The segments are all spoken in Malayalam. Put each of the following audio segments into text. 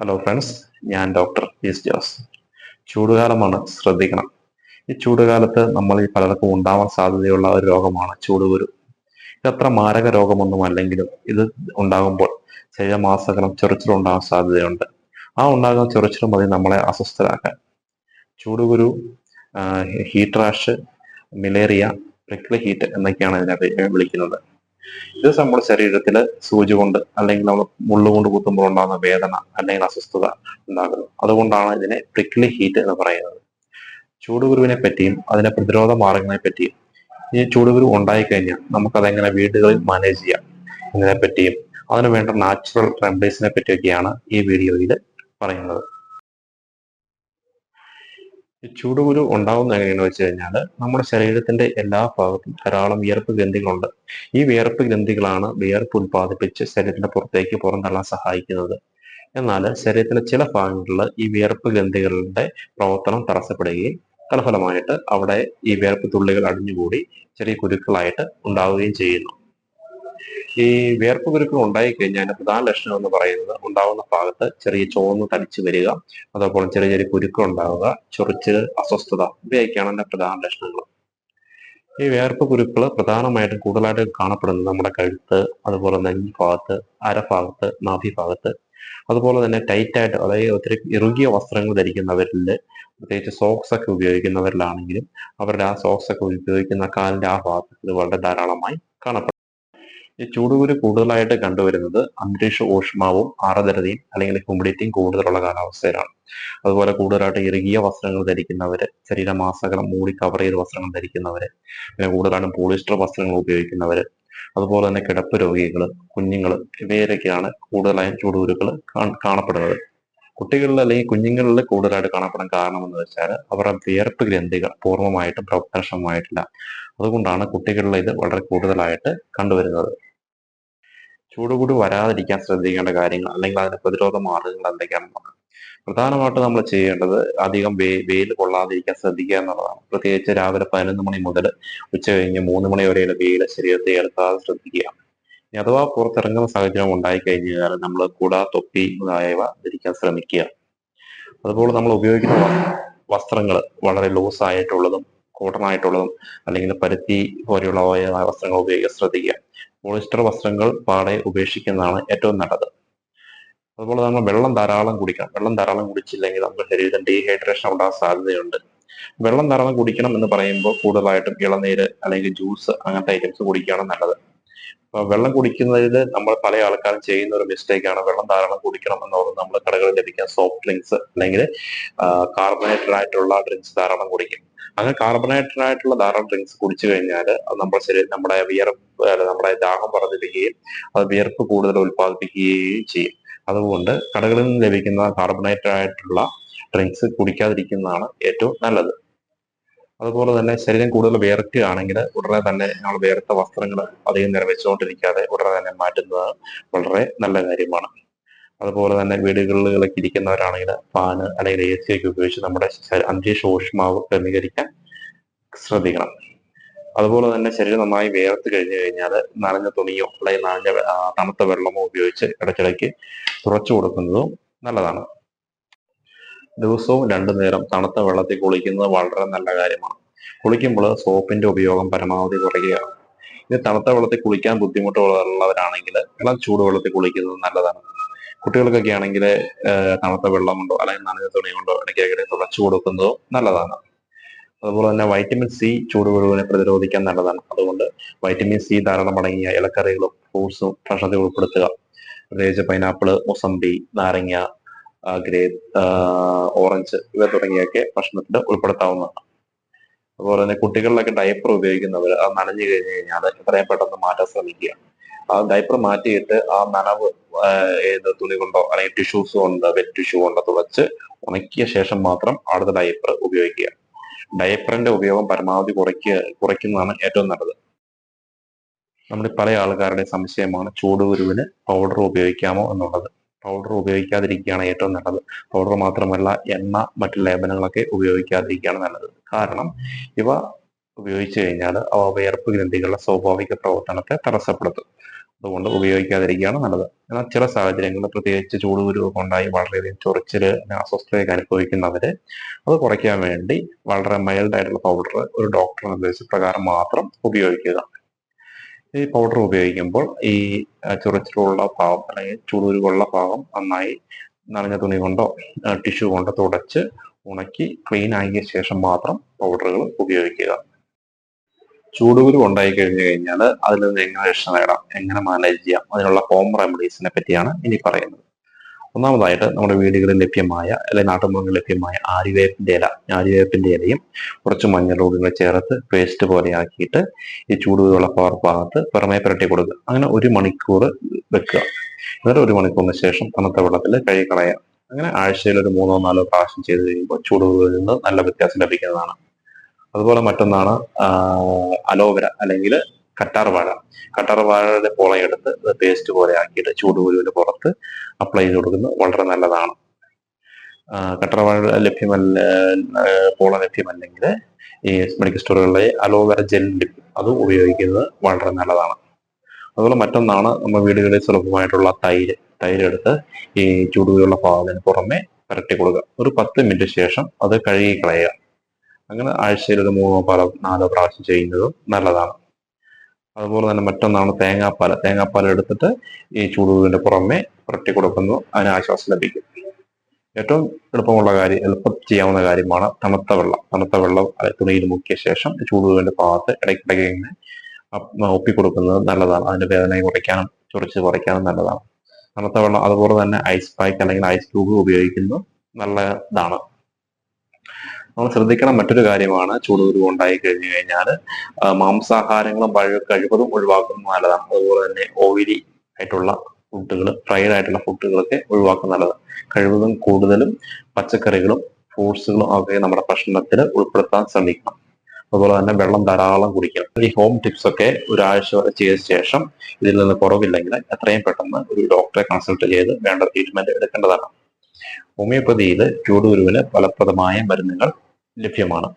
ഹലോ ഫ്രണ്ട്സ് ഞാൻ ഡോക്ടർ എസ് ജോസ്. ചൂടുകാലമാണ്. ശ്രദ്ധിക്കണം. ഈ ചൂടുകാലത്ത് നമ്മൾ ഈ പലർക്കും ഉണ്ടാവാൻ സാധ്യതയുള്ള ഒരു രോഗമാണ് ചൂടുകുരു. ഇതത്ര മാരക രോഗമൊന്നും അല്ലെങ്കിലും ഇത് ഉണ്ടാകുമ്പോൾ ശരീരമാസകലം ചൊറിച്ചിലുണ്ടാകാൻ സാധ്യതയുണ്ട്. ആ ഉണ്ടാകുന്ന ചൊറിച്ചിലും മതി നമ്മളെ അസ്വസ്ഥരാക്കാൻ. ചൂടുകുരു heat rash miliaria prickly heat എന്നൊക്കെയാണ് ഇതിനെ വിളിക്കുന്നത്. ഇത് നമ്മുടെ ശരീരത്തിൽ സൂചി കൊണ്ട് അല്ലെങ്കിൽ നമ്മൾ മുള്ളുകൊണ്ട് കുത്തുമ്പോൾ ഉണ്ടാകുന്ന വേദന അല്ലെങ്കിൽ അസ്വസ്ഥത ഉണ്ടാകുന്നു. അതുകൊണ്ടാണ് ഇതിനെ പ്രിക്ലി ഹീറ്റ് എന്ന് പറയുന്നത്. ചൂടുകുരുവിനെ പറ്റിയും അതിനെ പ്രതിരോധ മാർഗങ്ങളെ പറ്റിയും ഈ ചൂടുകുരു ഉണ്ടായിക്കഴിഞ്ഞാൽ നമുക്കതെങ്ങനെ വീടുകളിൽ മാനേജ് ചെയ്യാം എന്നതിനെ പറ്റിയും അതിനുവേണ്ട നാച്ചുറൽ റെമഡീസിനെ പറ്റിയൊക്കെയാണ് ഈ വീഡിയോയിൽ പറയുന്നത്. ചൂടുകുരു ഉണ്ടാവുന്ന എങ്ങനെയാണെന്ന് വെച്ച് കഴിഞ്ഞാൽ നമ്മുടെ ശരീരത്തിന്റെ എല്ലാ ഭാഗത്തും ധാരാളം വിയർപ്പ് ഗ്രന്ഥികളുണ്ട്. ഈ വിയർപ്പ് ഗ്രന്ഥികളാണ് വിയർപ്പ് ഉത്പാദിപ്പിച്ച് ശരീരത്തിന്റെ പുറത്തേക്ക് പുറന്തള്ളാൻ സഹായിക്കുന്നത്. എന്നാൽ ശരീരത്തിന്റെ ചില ഭാഗങ്ങളിൽ ഈ വിയർപ്പ് ഗ്രന്ഥികളുടെ പ്രവർത്തനം തടസ്സപ്പെടുകയും തൽഫലമായിട്ട് അവിടെ ഈ വിയർപ്പ് തുള്ളികൾ അടിഞ്ഞുകൂടി ചെറിയ കുരുക്കളായിട്ട് ഉണ്ടാവുകയും ചെയ്യുന്നു. ഈ വേർപ്പ് കുരുക്കൾ ഉണ്ടായി കഴിഞ്ഞാൽ അതിന്റെ പ്രധാന ലക്ഷണം എന്ന് പറയുന്നത് ഉണ്ടാവുന്ന ഭാഗത്ത് ചെറിയ ചോന്ന് തടിച്ചു വരിക അതേപോലെ ചെറിയ ചെറിയ കുരുക്കൾ ഉണ്ടാവുക ചൊറിച്ചിൽ അസ്വസ്ഥത ഇവയൊക്കെയാണ് അതിന്റെ പ്രധാന ലക്ഷണങ്ങൾ. ഈ വേർപ്പ് കുരുക്കൾ പ്രധാനമായിട്ടും കൂടുതലായിട്ട് കാണപ്പെടുന്നത് നമ്മുടെ കഴുത്ത് അതുപോലെ നെഞ്ച് ഭാഗത്ത് അരഭാഗത്ത് നാഭി ഭാഗത്ത്. അതുപോലെ തന്നെ ടൈറ്റായിട്ട് അതായത് ഒത്തിരി ഇറുകിയ വസ്ത്രങ്ങൾ ധരിക്കുന്നവരിൽ പ്രത്യേകിച്ച് സോക്സ് ഒക്കെ ഉപയോഗിക്കുന്നവരിലാണെങ്കിലും അവരുടെ ആ സോക്സ് ഒക്കെ ഉപയോഗിക്കുന്ന കാലിന്റെ ആ ഭാഗത്ത് വളരെ ധാരാളമായി കാണപ്പെടും ഈ ചൂടുകൂര് കൂടുതലായിട്ട് കണ്ടുവരുന്നത് അന്തരീക്ഷ ഊഷ്മാവും ആർദ്രതയും അല്ലെങ്കിൽ ഹ്യൂമിഡിറ്റിയും കൂടുതലുള്ള കാലാവസ്ഥയിലാണ്. അതുപോലെ കൂടുതലായിട്ട് ഇറുകിയ വസ്ത്രങ്ങൾ ധരിക്കുന്നവര് ശരീരമാസകലം മൂടി കവർ ചെയ്ത വസ്ത്രങ്ങൾ ധരിക്കുന്നവര് പിന്നെ കൂടുതലായിട്ടും പോളിസ്റ്റർ വസ്ത്രങ്ങൾ ഉപയോഗിക്കുന്നവര് അതുപോലെ തന്നെ കിടപ്പ് രോഗികൾ കുഞ്ഞുങ്ങൾ ഇവയിലൊക്കെയാണ് കൂടുതലായും ചൂടുകുരുക്കൾ കാണപ്പെടുന്നത്. കുട്ടികളിൽ അല്ലെങ്കിൽ കുഞ്ഞുങ്ങളിൽ കൂടുതലായിട്ട് കാണപ്പെടാൻ കാരണം എന്ന് വെച്ചാൽ അവരുടെ വിയർപ്പ് ഗ്രന്ഥികൾ പൂർണമായിട്ടും പ്രവർത്തനക്ഷമമായിട്ടില്ല. അതുകൊണ്ടാണ് കുട്ടികളിൽ ഇത് വളരെ കൂടുതലായിട്ട് കണ്ടുവരുന്നത്. ചൂടുകൂടി വരാതിരിക്കാൻ ശ്രദ്ധിക്കേണ്ട കാര്യങ്ങൾ അല്ലെങ്കിൽ അതിന് പ്രതിരോധ മാർഗങ്ങൾ എന്തൊക്കെയാണെന്ന് പ്രധാനമായിട്ട് നമ്മൾ ചെയ്യേണ്ടത് അധികം വേ വെയിൽ കൊള്ളാതിരിക്കാൻ ശ്രദ്ധിക്കുക എന്നുള്ളതാണ്. പ്രത്യേകിച്ച് രാവിലെ പതിനൊന്ന് മണി മുതൽ ഉച്ച കഴിഞ്ഞ് മൂന്ന് മണി വരെ വെയിൽ ശരീരത്തെ ഏൽക്കാതെ ശ്രദ്ധിക്കുക. ഇനി അഥവാ പുറത്തിറങ്ങുന്ന സാഹചര്യം ഉണ്ടായി കഴിഞ്ഞാൽ നമ്മൾ കുട തൊപ്പി മുതലായവ ധരിക്കാൻ ശ്രമിക്കുക. അതുപോലെ നമ്മൾ ഉപയോഗിക്കുന്ന വസ്ത്രങ്ങൾ വളരെ ലൂസ് ആയിട്ടുള്ളതും കോട്ടൺ ആയിട്ടുള്ളതും അല്ലെങ്കിൽ പരുത്തി പോലെയുള്ള വസ്ത്രങ്ങൾ ഉപയോഗിക്കാൻ ശ്രദ്ധിക്കുക. പോളിസ്റ്റർ വസ്ത്രങ്ങൾ പാടെ ഉപേക്ഷിക്കുന്നതാണ് ഏറ്റവും നല്ലത്. അതുപോലെ നമ്മൾ വെള്ളം ധാരാളം കുടിക്കണം. വെള്ളം ധാരാളം കുടിച്ചില്ലെങ്കിൽ നമുക്ക് ശരീരത്തിൽ ഡീഹൈഡ്രേഷൻ ഉണ്ടാകാൻ സാധ്യതയുണ്ട്. വെള്ളം ധാരാളം കുടിക്കണം എന്ന് പറയുമ്പോൾ കൂടുതലായിട്ടും ഇളനീര് അല്ലെങ്കിൽ ജ്യൂസ് അങ്ങനത്തെ ഐറ്റംസ് കുടിക്കുകയാണ് നല്ലത്. അപ്പൊ വെള്ളം കുടിക്കുന്നതിൽ നമ്മൾ പല ആൾക്കാരും ചെയ്യുന്ന ഒരു മിസ്റ്റേക്കാണ് വെള്ളം ധാരാളം കുടിക്കണം എന്ന് പറഞ്ഞ് നമ്മൾ കടകളിൽ ലഭിക്കുന്ന സോഫ്റ്റ് ഡ്രിങ്ക്സ് അല്ലെങ്കിൽ കാർബണേറ്റഡ് ആയിട്ടുള്ള ഡ്രിങ്ക്സ് ധാരാളം കുടിക്കും. അങ്ങനെ കാർബണേറ്റഡ് ആയിട്ടുള്ള ധാരാളം ഡ്രിങ്ക്സ് കുടിച്ചു കഴിഞ്ഞാൽ അത് നമ്മുടെ ശരീരം നമ്മുടെ വിയർപ്പ് നമ്മുടെ ദാഹം വർദ്ധിപ്പിക്കുകയും അത് വിയർപ്പ് കൂടുതൽ ഉൽപ്പാദിപ്പിക്കുകയും ചെയ്യും. അതുകൊണ്ട് കടകളിൽ നിന്ന് ലഭിക്കുന്ന കാർബണേറ്റഡ് ആയിട്ടുള്ള ഡ്രിങ്ക്സ് കുടിക്കാതിരിക്കുന്നതാണ് ഏറ്റവും നല്ലത്. അതുപോലെ തന്നെ ശരീരം കൂടുതൽ വിയർക്കുകയാണെങ്കിൽ ഉടനെ തന്നെ നമ്മൾ വിയർത്ത വസ്ത്രങ്ങൾ അധികം നിറവേച്ചുകൊണ്ടിരിക്കാതെ ഉടനെ തന്നെ മാറ്റുന്നത് വളരെ നല്ല കാര്യമാണ്. അതുപോലെ തന്നെ വീടുകളിലൊക്കെ ഇരിക്കുന്നവരാണെങ്കിൽ ഫാന് അല്ലെങ്കിൽ എ സി ഒക്കെ ഉപയോഗിച്ച് നമ്മുടെ അന്തരീക്ഷ ഊഷ്മാവ് ക്രമീകരിക്കാൻ ശ്രദ്ധിക്കണം. അതുപോലെ തന്നെ ശരീരം നന്നായി വേർത്ത് കഴിഞ്ഞു കഴിഞ്ഞാൽ നനഞ്ഞ തുണിയോ അല്ലെങ്കിൽ നനഞ്ഞ തണുത്ത വെള്ളമോ ഉപയോഗിച്ച് ഇടയ്ക്കിടയ്ക്ക് തുറച്ചു കൊടുക്കുന്നതും നല്ലതാണ്. ദിവസവും രണ്ടു നേരം തണുത്ത വെള്ളത്തിൽ കുളിക്കുന്നത് വളരെ നല്ല കാര്യമാണ്. കുളിക്കുമ്പോൾ സോപ്പിന്റെ ഉപയോഗം പരമാവധി കുറയ്ക്കുകയാണ്. ഇനി തണുത്ത വെള്ളത്തിൽ കുളിക്കാൻ ബുദ്ധിമുട്ടുള്ളവരാണെങ്കിൽ ഇളം ചൂടുവെള്ളത്തിൽ കുളിക്കുന്നത് നല്ലതാണ്. കുട്ടികൾക്കൊക്കെ ആണെങ്കിൽ തണുത്ത വെള്ളം കൊണ്ടോ അല്ലെങ്കിൽ നനഞ്ഞ തുണി കൊണ്ടോ ഇടയ്ക്കിടയ്ക്ക് തുടച്ചു കൊടുക്കുന്നതോ നല്ലതാണ്. അതുപോലെ തന്നെ വൈറ്റമിൻ സി ചൂടുകുരുവിനെ പ്രതിരോധിക്കാൻ നല്ലതാണ്. അതുകൊണ്ട് വൈറ്റമിൻ സി ധാരാളം അടങ്ങിയ ഇലക്കറികളും ഫ്രൂട്ട്സും ഭക്ഷണത്തിൽ ഉൾപ്പെടുത്തുക. പ്രത്യേകിച്ച് പൈനാപ്പിൾ മൊസമ്പി നാരങ്ങ ഗ്രേപ്പ് ഓറഞ്ച് ഇവ തുടങ്ങിയൊക്കെ ഭക്ഷണത്തിൽ ഉൾപ്പെടുത്താവുന്നതാണ്. അതുപോലെ തന്നെ കുട്ടികളിലൊക്കെ ഡയപ്പർ ഉപയോഗിക്കുന്നവർ അത് നനഞ്ഞു കഴിഞ്ഞു കഴിഞ്ഞാൽ എത്രയും പെട്ടെന്ന് മാറ്റാൻ ശ്രമിക്കുക. ആ ഡയപ്പർ മാറ്റിയിട്ട് ആ നനവ് ഏത് തുണി കൊണ്ടോ അല്ലെങ്കിൽ ടിഷ്യൂസ് കൊണ്ട് വെറ്റ് ടിഷ്യൂ കൊണ്ടോ തുടച്ച് ഉണക്കിയ ശേഷം മാത്രം അടുത്ത ഡയപ്പർ ഉപയോഗിക്കുക. ഡയപ്പറിന്റെ ഉപയോഗം പരമാവധി കുറയ്ക്കുക കുറയ്ക്കുന്നതാണ് ഏറ്റവും നല്ലത്. നമ്മുടെ പല ആൾക്കാരുടെ സംശയമാണ് ചൂടുകുരുവിന് പൗഡർ ഉപയോഗിക്കാമോ എന്നുള്ളത്. പൗഡർ ഉപയോഗിക്കാതിരിക്കുകയാണ് ഏറ്റവും നല്ലത്. പൗഡർ മാത്രമല്ല എണ്ണ മറ്റു ലേപനങ്ങളൊക്കെ ഉപയോഗിക്കാതിരിക്കുകയാണ് നല്ലത്. കാരണം ഇവ ഉപയോഗിച്ചു കഴിഞ്ഞാൽ അവ വിയർപ്പ് ഗ്രന്ഥികളുടെ സ്വാഭാവിക പ്രവർത്തനത്തെ തടസ്സപ്പെടുത്തും. അതുകൊണ്ട് ഉപയോഗിക്കാതിരിക്കുകയാണ് നല്ലത്. എന്നാൽ ചില സാഹചര്യങ്ങളിൽ പ്രത്യേകിച്ച് ചൂടുകുരുവൊക്കെ ഉണ്ടായി വളരെയധികം ചൊറിച്ചിൽ അസ്വസ്ഥതയൊക്കെ അനുഭവിക്കുന്നവര് അത് കുറയ്ക്കാൻ വേണ്ടി വളരെ മൈൽഡ് ആയിട്ടുള്ള പൗഡർ ഒരു ഡോക്ടർ നിർദ്ദേശപ്രകാരം മാത്രം ഉപയോഗിക്കുക. ഈ പൗഡർ ഉപയോഗിക്കുമ്പോൾ ഈ ചൊറിച്ചിലുള്ള ഭാഗം അല്ലെങ്കിൽ ചൂടുരുവുള്ള ഭാഗം നന്നായി നനഞ്ഞ തുണി കൊണ്ടോ ടിഷ്യൂ കൊണ്ടോ തുടച്ച് ഉണക്കി ക്ലീൻ ആക്കിയ ശേഷം മാത്രം പൗഡറുകൾ ഉപയോഗിക്കുക. ചൂടുകുരു ഉണ്ടായി കഴിഞ്ഞു കഴിഞ്ഞാൽ അതിൽ നിന്ന് എങ്ങനെ രക്ഷ നേടാം എങ്ങനെ മാനേജ് ചെയ്യാം അതിനുള്ള ഹോം റെമഡീസിനെ പറ്റിയാണ് ഇനി പറയുന്നത്. ഒന്നാമതായിട്ട് നമ്മുടെ വീടുകളിൽ ലഭ്യമായ അല്ലെങ്കിൽ നാട്ടുമ്പുറങ്ങളിൽ ലഭ്യമായ ആര്യവേപ്പിന്റെ ഇല ആര്യവേപ്പിന്റെ ഇലയും കുറച്ച് മഞ്ഞളൂടുകൾ ചേർത്ത് പേസ്റ്റ് പോലെ ആക്കിയിട്ട് ഈ ചൂടുകുരുള്ള പവർ ഭാഗത്ത് പുറമേ പുരട്ടി കൊടുക്കുക. അങ്ങനെ ഒരു മണിക്കൂർ വെക്കുക. എന്നിട്ട് ഒരു മണിക്കൂറിന് ശേഷം തണുത്ത വെള്ളത്തിൽ കഴുകി കളയാം അങ്ങനെ ആഴ്ചയിൽ ഒരു മൂന്നോ നാലോ പ്രാവശ്യം ചെയ്ത് കഴിയുമ്പോൾ ചൂടുകുരുവിൽ നിന്ന് നല്ല വ്യത്യാസം ലഭിക്കുന്നതാണ്. അതുപോലെ മറ്റൊന്നാണ് അലോവര അല്ലെങ്കിൽ കറ്റാർ വാഴ. കറ്റാർ വാഴയുടെ പോളയെടുത്ത് പേസ്റ്റ് പോലെ ആക്കിയിട്ട് ചൂടുകുരുവിന് പുറത്ത് അപ്ലൈ ചെയ്ത് കൊടുക്കുന്നത് വളരെ നല്ലതാണ്. കറ്റാർ വാഴ ലഭ്യമല്ല പോള ലഭ്യമല്ലെങ്കിൽ ഈ മെഡിക്കൽ സ്റ്റോറുകളിലെ അലോവേര ജെൽ അത് ഉപയോഗിക്കുന്നത് വളരെ നല്ലതാണ്. അതുപോലെ മറ്റൊന്നാണ് നമ്മുടെ വീടുകളിൽ സുലഭമായിട്ടുള്ള തൈര്. തൈര് എടുത്ത് ഈ ചൂടുകുരുള്ള പാകത്തിന് പുറമെ പുരട്ടി കൊടുക്കുക. ഒരു പത്ത് മിനിറ്റ് ശേഷം അത് കഴുകി കളയുക. അങ്ങനെ ആഴ്ചയിൽ ഒരു മൂന്നോ പാലോ നാലോ പ്രാവശ്യം ചെയ്യുന്നത് നല്ലതാണ്. അതുപോലെ തന്നെ മറ്റൊന്നാണ് തേങ്ങാപ്പാൽ. തേങ്ങാപ്പാൽ എടുത്തിട്ട് ഈ ചൂടുവിന്റെ പുറമെ പുരട്ടി കൊടുക്കുന്നു. അതിന് ആശ്വാസം ലഭിക്കും. ഏറ്റവും എളുപ്പമുള്ള കാര്യം എളുപ്പം ചെയ്യാവുന്ന കാര്യമാണ് തണുത്ത വെള്ളം. തണുത്ത വെള്ളം തുണിയിൽ മുക്കിയ ശേഷം ചൂടുവിന്റെ ഭാഗത്ത് ഇടയ്ക്കിടയ്ക്ക് ഇങ്ങനെ ഒപ്പിക്കൊടുക്കുന്നത് നല്ലതാണ്. അതിന്റെ വേദന കുറയ്ക്കാനും ചൊറിച്ച് കുറയ്ക്കാനും നല്ലതാണ്. തണുത്ത വെള്ളം അതുപോലെ തന്നെ ഐസ് പാക്ക് അല്ലെങ്കിൽ ഐസ് ക്യൂബ് ഉപയോഗിക്കുന്നത് നല്ലതാണ്. നമ്മൾ ശ്രദ്ധിക്കണം മറ്റൊരു കാര്യമാണ് ചൂടുകുരു ഉണ്ടായി കഴിഞ്ഞു കഴിഞ്ഞാൽ മാംസാഹാരങ്ങളും പഴ കഴിവതും ഒഴിവാക്കുന്നത് നല്ലതാണ്. അതുപോലെ തന്നെ ഓയിലി ആയിട്ടുള്ള ഫുഡുകൾ ഫ്രൈഡ് ആയിട്ടുള്ള ഫുഡുകളൊക്കെ ഒഴിവാക്കുന്നത് നല്ലതാണ്. കഴിവതും കൂടുതലും പച്ചക്കറികളും ഫ്രൂട്ട്സുകളും ഒക്കെ നമ്മുടെ ഭക്ഷണത്തിൽ ഉൾപ്പെടുത്താൻ ശ്രമിക്കണം. അതുപോലെ തന്നെ വെള്ളം ധാരാളം കുടിക്കണം. ഈ ഹോം ടിപ്സ് ഒക്കെ ഒരാഴ്ച വരെ ചെയ്ത ശേഷം ഇതിൽ നിന്ന് കുറവില്ലെങ്കിൽ എത്രയും പെട്ടെന്ന് ഒരു ഡോക്ടറെ കൺസൾട്ട് ചെയ്ത് വേണ്ട ട്രീറ്റ്മെന്റ് എടുക്കേണ്ടതാണ്. ഹോമിയോപ്പതിയിൽ ചൂടുകുരുവിന് ഫലപ്രദമായ മരുന്നുകൾ ലഭ്യമാണ്.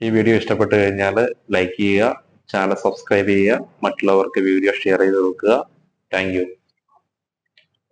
ഈ വീഡിയോ ഇഷ്ടപ്പെട്ടു കഴിഞ്ഞാൽ ലൈക്ക് ചെയ്യുക ചാനൽ സബ്സ്ക്രൈബ് ചെയ്യുക മറ്റുള്ളവർക്ക് വീഡിയോ ഷെയർ ചെയ്ത് കൊടുക്കുക. താങ്ക്